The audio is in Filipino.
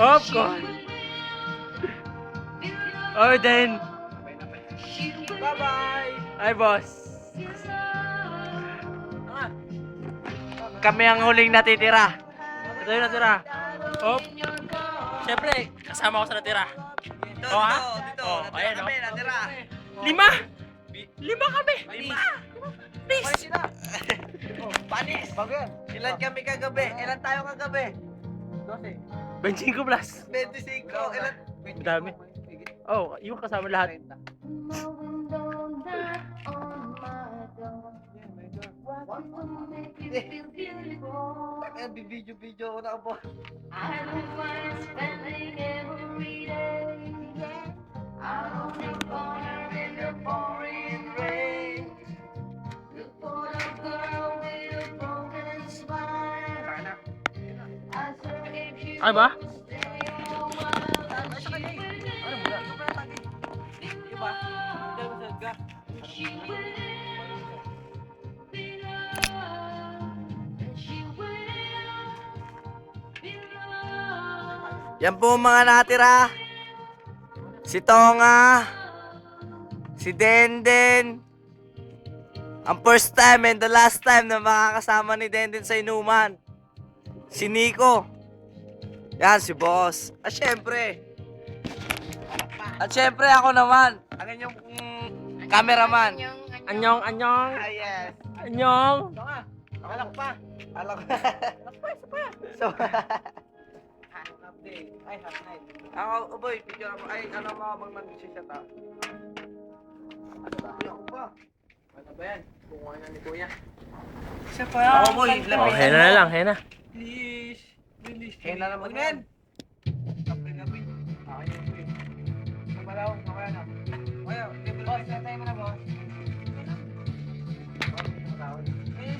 Of course. Oh, then. Bye-bye! Hi, boss. Kami ang huling natitira. Ito yung natira. Op. Siyempre, kasama ko sa natira. Dito, Oh, ha? dito, dito. Oh, natira ayan, kami, oh. natira. Lima! Lima kami! Lima! Please! Panis panis! Bago yan. Ilan kami kagabi? Ilan tayo kagabi? 25 plus. 25. Ilan? Ang dami. Oh, yung kasama lahat. Eh, bibidyo-video ko na ako. Ay ba? Yan po mga natira. Si Tonga. Si Denden. Ang first time and the last time na makakasama ni Denden sa inuman. Si Nico. Yan, si Boss. At syempre. At syempre ako naman. Ang inyong mm, cameraman. Anyong, anyong, Ah, yes. anyong. Tonga. Alak pa. Alak pa. Alak pa, isa pa. So, half day. Ay, half night. Ako, oh boy, video ako. Ay, ano mo, mag mag-shot ah. Ano ba? Ako pa. Ano ba yan? Kumuha na ni Kuya. Isa pa. Ako boy, Oh, hena na lang, hena. Please. Release. Hena naman yan.